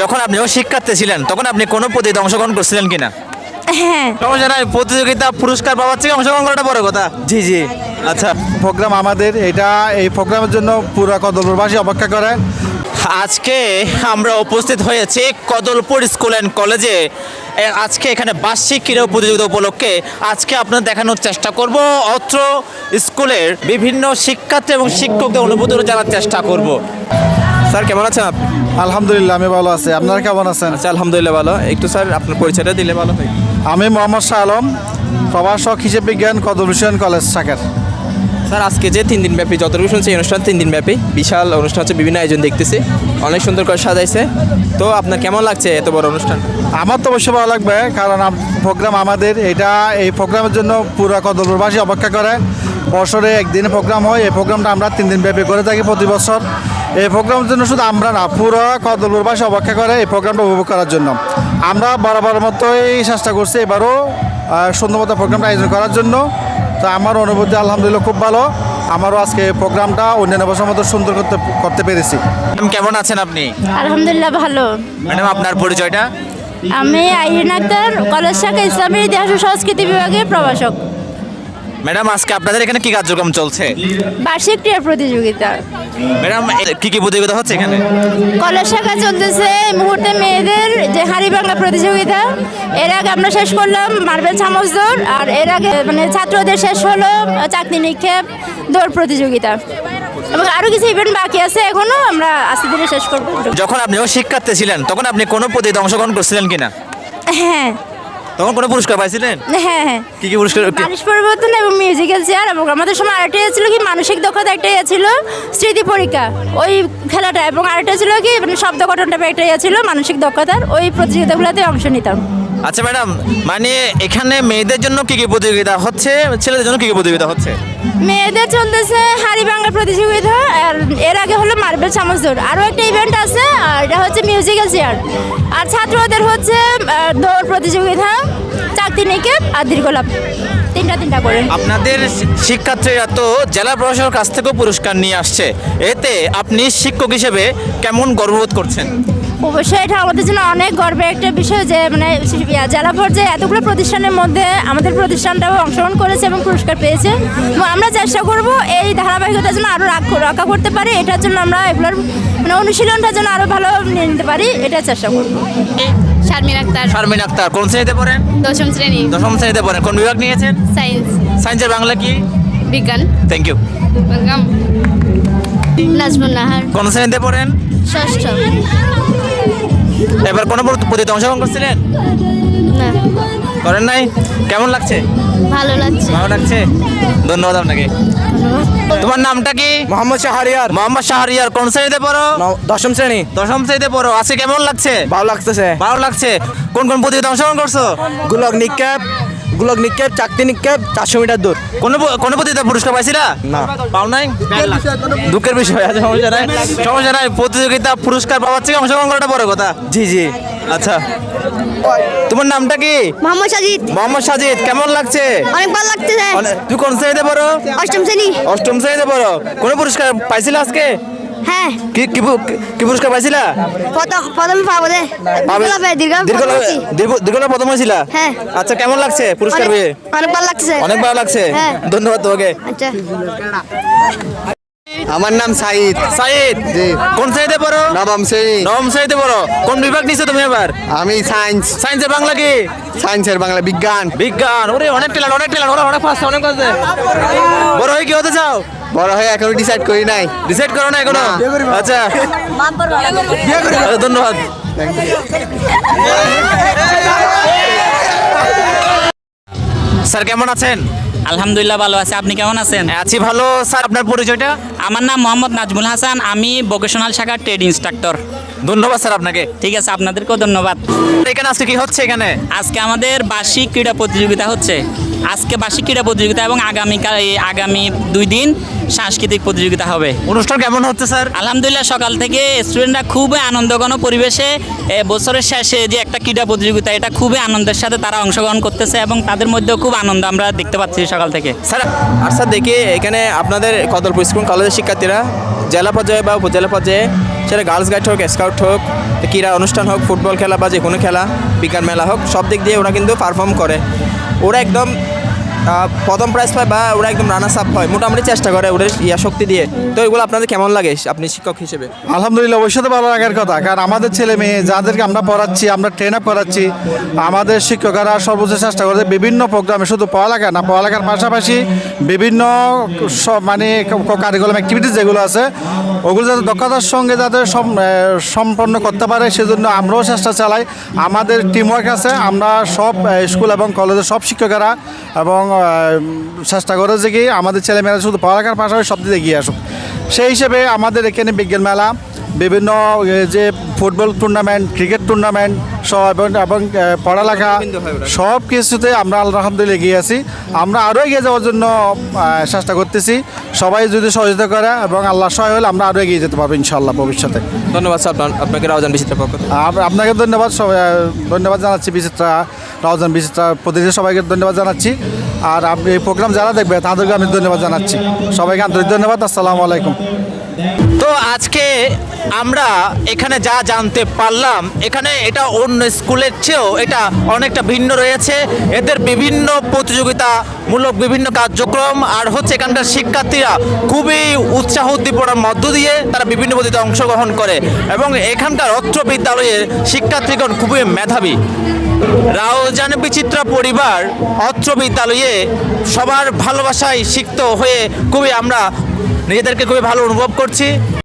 যখন আপনি ও শিক্ষার্থী ছিলেন তখন আপনি কোনো প্রতিযোগিতা অংশগ্রহণ করছিলেন কিনা? হ্যাঁ। সমস্যা নাই প্রতিযোগিতা পুরস্কার পাওয়ার থেকে অংশগ্রহণ করাটা বড় কথা। জি জি। আচ্ছা প্রোগ্রাম আমাদের এটা এই প্রোগ্রামের জন্য পুরো কদলপুরবাসী অপেক্ষা করে। আজকে আমরা উপস্থিত হয়েছি কদলপুর স্কুল অ্যান্ড কলেজে। আজকে এখানে বার্ষিক ক্রীড়া প্রতিযোগিতা উপলক্ষে আজকে আপনাদের দেখানোর চেষ্টা করব অত্র স্কুলের বিভিন্ন শিক্ষার্থী এবং শিক্ষকদের অনুভূতি জানার চেষ্টা করব। স্যার কেমন আছেন আপনি? আলহামদুলিল্লাহ আমি ভালো আছি। আপনারা কেমন আছেন? আচ্ছা আলহামদুলিল্লাহ ভালো। একটু স্যার আপনার পরিচয়টা দিলে ভালো হয়। আমি মোহাম্মদ শাহ আলম প্রভাষক হিসেব বিজ্ঞান কদলভূষণ কলেজ শাখার স্যার আজকে যে তিন দিন ব্যাপী যতটুকু শুনছি এই অনুষ্ঠান তিন দিন ব্যাপী বিশাল অনুষ্ঠান হচ্ছে বিভিন্ন আয়োজন দেখতেছি। অনেক সুন্দর করে সাজাইছে। তো আপনার কেমন লাগছে এত বড় অনুষ্ঠান? আমার তো অবশ্যই ভালো লাগবে কারণ প্রোগ্রাম আমাদের এটা এই প্রোগ্রামের জন্য পুরো কদলপুরবাসী অপেক্ষা করে। বছরে একদিন প্রোগ্রাম হয় এই প্রোগ্রামটা আমরা তিন দিন ব্যাপী করে থাকি প্রতি বছর। এই প্রোগ্রামের জন্য শুধু আমরা না পুরো কদলপুরবাসী অপেক্ষা করে এই প্রোগ্রামটা উপভোগ করার জন্য। আমরা বরাবর মতোই চেষ্টা করছি এবারও সুন্দর মতো প্রোগ্রামটা আয়োজন করার জন্য। তো আমার অনুভূতি আলহামদুলিল্লাহ খুব ভালো। আমারও আজকে প্রোগ্রামটা অন্যান্য বছর মতো সুন্দর করতে করতে পেরেছি। কেমন আছেন আপনি? আলহামদুলিল্লাহ ভালো। ম্যাডাম আপনার পরিচয়টা? আমি আইরিন আক্তার কলেজ শাখা ইসলামের ইতিহাস ও সংস্কৃতি বিভাগের প্রভাষক। ম্যাডাম আজকে আপনাদের এখানে কি কার্যক্রম চলছে? বার্ষিক ক্রীড়া প্রতিযোগিতা। ম্যাডাম কি কি প্রতিযোগিতা হচ্ছে এখানে? কলেজ শাখা চলতেছে। এই মুহূর্তে মেয়েদের যে হাড়ি ভাঙা প্রতিযোগিতা এর আগে আমরা শেষ করলাম মার্বেল চামচ দৌড় আর এর আগে মানে ছাত্রদের শেষ হলো চাকরি নিক্ষেপ দৌড় প্রতিযোগিতা। এবং আরও কিছু ইভেন্ট বাকি আছে এখনও আমরা আস্তে ধীরে শেষ করব। যখন আপনি শিক্ষার্থী ছিলেন তখন আপনি কোনো প্রতিযোগিতা অংশগ্রহণ করছিলেন কিনা? হ্যাঁ। তখন কোনো পুরস্কার পাইছিলেন? হ্যাঁ হ্যাঁ কি কি পুরস্কার মানুষ পরিবর্তন এবং মিউজিক্যাল চেয়ার এবং আমাদের সময় আরেকটা ইয়ে ছিল কি মানসিক দক্ষতা একটা ইয়ে ছিল স্মৃতি পরীক্ষা। ওই খেলাটা এবং আরেকটা ছিল কি মানে শব্দ গঠনটা একটা ইয়ে ছিল মানসিক দক্ষতার। ওই প্রতিযোগিতাগুলোতে অংশ নিতাম। আচ্ছা ম্যাডাম মানে এখানে মেয়েদের জন্য কি কি প্রতিযোগিতা হচ্ছে? ছেলেদের জন্য কি কি প্রতিযোগিতা হচ্ছে? মেয়েদের চলতেছে হাড়ি ভাঙার প্রতিযোগিতা আর এর আগে হলো মার্বেল চামচ দৌড়। আরও একটা ইভেন্ট আছে আর এটা হচ্ছে মিউজিক্যাল চেয়ার আর ছাত্রদের হচ্ছে দৌড় প্রতিযোগিতা চাকরি নিক্ষেপ আর দীর্ঘলাভ তিনটা তিনটা করে। আপনাদের শিক্ষার্থীরা তো জেলা প্রশাসনের কাছ থেকেও পুরস্কার নিয়ে আসছে। এতে আপনি শিক্ষক হিসেবে কেমন গর্ববোধ করছেন? অবশ্যই এটা আমাদের জন্য অনেক গর্বের একটা বিষয় যে মানে জেলা পর্যায়ে এতগুলো প্রতিষ্ঠানের মধ্যে আমাদের প্রতিষ্ঠানটাও অংশগ্রহণ করেছে এবং পুরস্কার পেয়েছে। এবং আমরা চেষ্টা করব এই ধারাবাহিকতার জন্য আরও রক্ষা করতে পারি। এটার জন্য আমরা এগুলোর মানে অনুশীলনটার জন্য আরও ভালো নিয়ে নিতে পারি। এটা চেষ্টা করব। শারমিন আক্তার। শারমিন আক্তার কোন শ্রেণীতে পড়েন? দশম শ্রেণি। দশম শ্রেণীতে পড়েন। কোন বিভাগ নিয়েছেন? সায়েন্স। সায়েন্সের বাংলা কি? বিজ্ঞান। Thank you welcome Nazmul Nahar. কোন শ্রেণীতে পড়েন? ষষ্ঠ। এবার কোনো প্রতিযোগিতা অংশগ্রহণ করছিলেন? না। করেন নাই? কেমন লাগছে? ভালো লাগছে। ভালো লাগছে? ধন্যবাদ আপনাকে। তোমার নামটা কি? মোহাম্মদ শাহরিয়ার। মোহাম্মদ শাহরিয়ার কোন শ্রেণীতে পড়ো? দশম শ্রেণি। দশম শ্রেণীতে পড়ো। আজকে কেমন লাগছে? ভালো লাগতেছে। ভালো লাগছে। কোন কোন প্রতিযোগিতা অংশগ্রহণ করছ? গুলক নিক্ষেপ। গোলক নিক্ষেপ চাকতি নিক্ষেপ চারশো মিটার দূর। কোনো কোনো প্রতিযোগিতা পুরস্কার পাইছিলা? না। পাও নাই? দুঃখের বিষয় আছে সমস্যা নাই। সমস্যা নাই প্রতিযোগিতা পুরস্কার পাওয়ার থেকে অংশগ্রহণ করাটা বড় কথা। জি জি। আচ্ছা। তোমার নামটা কি? মোহাম্মদ সাজিদ। মোহাম্মদ সাজিদ কেমন লাগছে? অনেক ভালো লাগতেছে অনে- তুই কোন শ্রেণীতে পড়ো? অষ্টম শ্রেণি। অষ্টম শ্রেণীতে পড়ো। কোনো পুরস্কার পাইছিলা আজকে? হ্যাঁ। কি কি কি পুরস্কার পাইছিলা? প্রথম প্রথম পাবো রে দীর্ঘলা প্রথম হয়েছিলা হ্যাঁ। আচ্ছা কেমন লাগছে পুরস্কার পেয়ে অনেক ভালো লাগতেছে অনেক ভালো লাগছে? হ্যাঁ। ধন্যবাদ তোমাকে। আচ্ছা। আমার নাম সাইদ। সাইদ কোন শ্রেণীতে পড়ো? নবম শ্রেণি। নবম শ্রেণীতে পড়ো। কোন বিভাগ নিছো তুমি এবার? আমি সায়েন্স। সায়েন্সের বাংলা কি? সায়েন্সের বাংলা বিজ্ঞান। বিজ্ঞান। ওরে অনেক ট্যালেন্ট অনেক ওরা অনেক ফাস্ট অনেক ফাস্ট বড় হয়ে কি হতে চাও? বড় হয়ে এখনও ডিসাইড করি নাই। ডিসাইড করো না এখনও? আচ্ছা। ধন্যবাদ। স্যার কেমন আছেন? আলহামদুলিল্লাহ ভালো আছে। আপনি কেমন আছেন? আছি ভালো। স্যার আপনার পরিচয়টা? আমার নাম মোহাম্মদ নাজমুল হাসান। আমি ভোকেশনাল শাখার ট্রেড ইনস্ট্রাক্টর ধন্যবাদ স্যার আপনাকে। ঠিক আছে আপনাদেরকেও ধন্যবাদ। এখানে আজকে কি হচ্ছে এখানে? আজকে আমাদের বার্ষিক ক্রীড়া প্রতিযোগিতা হচ্ছে। আজকে বার্ষিক ক্রীড়া প্রতিযোগিতা এবং আগামীকাল আগামী দুই দিন সাংস্কৃতিক প্রতিযোগিতা হবে। অনুষ্ঠান কেমন হচ্ছে স্যার? আলহামদুলিল্লাহ সকাল থেকে স্টুডেন্টরা খুবই আনন্দঘন পরিবেশে বছরের শেষে যে একটা ক্রীড়া প্রতিযোগিতা এটা খুবই আনন্দের সাথে তারা অংশগ্রহণ করতেছে এবং তাদের মধ্যেও খুব আনন্দ আমরা দেখতে পাচ্ছি সকাল থেকে। স্যার আর স্যার দেখি এখানে আপনাদের কদলপুর স্কুল কলেজের শিক্ষার্থীরা জেলা পর্যায়ে বা উপজেলা পর্যায়ে সেটা গার্লস গাইড হোক স্কাউট হোক ক্রীড়া অনুষ্ঠান হোক ফুটবল খেলা বা যে কোনো খেলা বিজ্ঞান মেলা হোক, সব দিক দিয়ে ওরা কিন্তু পারফর্ম করে। ওরা একদম প্রথম প্রাইজ পায় বা ওরা একদম রানার্স আপ হয়, মোটামুটি চেষ্টা করে ওদের ইয়া শক্তি দিয়ে। তো এগুলো আপনাদের কেমন লাগে আপনি শিক্ষক হিসেবে? আলহামদুলিল্লাহ, অবশ্যই তো ভালো লাগার কথা। কারণ আমাদের ছেলে মেয়ে যাদেরকে আমরা পড়াচ্ছি, আমরা ট্রেন আপ করাচ্ছি, আমাদের শিক্ষকরা সর্বোচ্চ চেষ্টা করে বিভিন্ন প্রোগ্রামে শুধু পড়ালেখা না, পড়ালেখার পাশাপাশি বিভিন্ন সব মানে কারিকুলাম অ্যাক্টিভিটিস যেগুলো আছে, ওগুলো যাতে দক্ষতার সঙ্গে যাতে সম্পন্ন করতে পারে, সেজন্য আমরাও চেষ্টা চালাই। আমাদের টিমওয়ার্ক আছে, আমরা সব স্কুল এবং কলেজের সব শিক্ষকেরা এবং চেষ্টা করে যে কি আমাদের ছেলেমেয়েরা শুধু পড়ালেখার পাশাপাশি সব দিকে এগিয়ে আসুক। সেই হিসেবে আমাদের এখানে বিজ্ঞান মেলা বিভিন্ন যে ফুটবল টুর্নামেন্ট ক্রিকেট টুর্নামেন্ট সব এবং এবং পড়ালেখা। সব কিছুতে আমরা আলহামদুলিল্লাহ এগিয়ে আছি। আমরা আরও এগিয়ে যাওয়ার জন্য চেষ্টা করতেছি। সবাই যদি সহযোগিতা করে এবং আল্লাহ সহায় হলে আমরা আরও এগিয়ে যেতে পারব ইনশাআল্লাহ ভবিষ্যতে। ধন্যবাদ স্যার আপনাকে রাওজান বিচিত্র পক্ষ আপনাকে ধন্যবাদ সবাই ধন্যবাদ জানাচ্ছি বিচিত্রা। রাউজান বিচিত্রা প্রতিনিধি সবাইকে ধন্যবাদ জানাচ্ছি। আর আপনি এই প্রোগ্রাম যারা দেখবে, তাদেরকে আমি ধন্যবাদ জানাচ্ছি। সবাইকে আন্তরিক ধন্যবাদ, আসসালামু আলাইকুম। তো আজকে আমরা এখানে যা জানতে পারলাম, এখানে এটা অন্য স্কুলের চেয়েও এটা অনেকটা ভিন্ন রয়েছে। এদের বিভিন্ন প্রতিযোগিতামূলক বিভিন্ন কার্যক্রম আর হচ্ছে এখানকার শিক্ষার্থীরা খুবই উৎসাহ উদ্দীপনার মধ্য দিয়ে তারা বিভিন্ন পদ্ধতিতে অংশগ্রহণ করে এবং এখানকার অত্র বিদ্যালয়ের শিক্ষার্থীগণ খুবই মেধাবী। রাউজান বিচিত্রা পরিবার অত্র বিদ্যালয়ে সবার ভালোবাসায় সিক্ত হয়ে খুবই আমরা নিজেদেরকে খুবই ভালো অনুভব করছি।